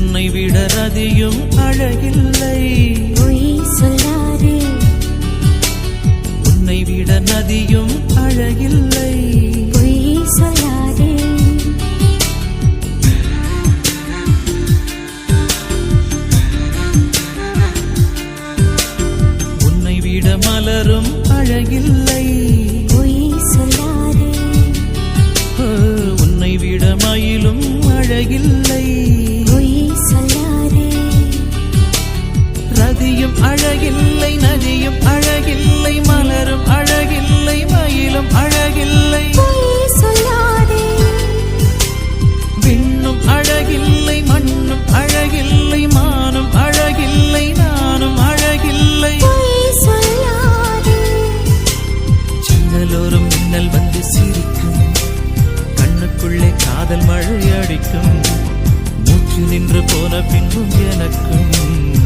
உன்னை விட ரதியும் அழகில்லை. சொல்லாதே. உன்னை விட நதியும் அழகில்லை. சொல்லாதே. உன்னை விட மலரும் அழகில்லை. ரதியும் அழகில்லை நதியும் அழகில்லை மலரும் அழகில்லை மயிலும் அழகில்லை. விண்ணும் அழகில்லை மண்ணும் அழகில்லை மானும் அழகில்லை நானும் அழகில்லை. ஜன்னலோரும் மின்னல் வந்து சிரிக்கும். கண்ணுக்குள்ளே காதல் மழை அடிக்கும் மூச்சு நின்று போன பின்பும் எனக்கும்.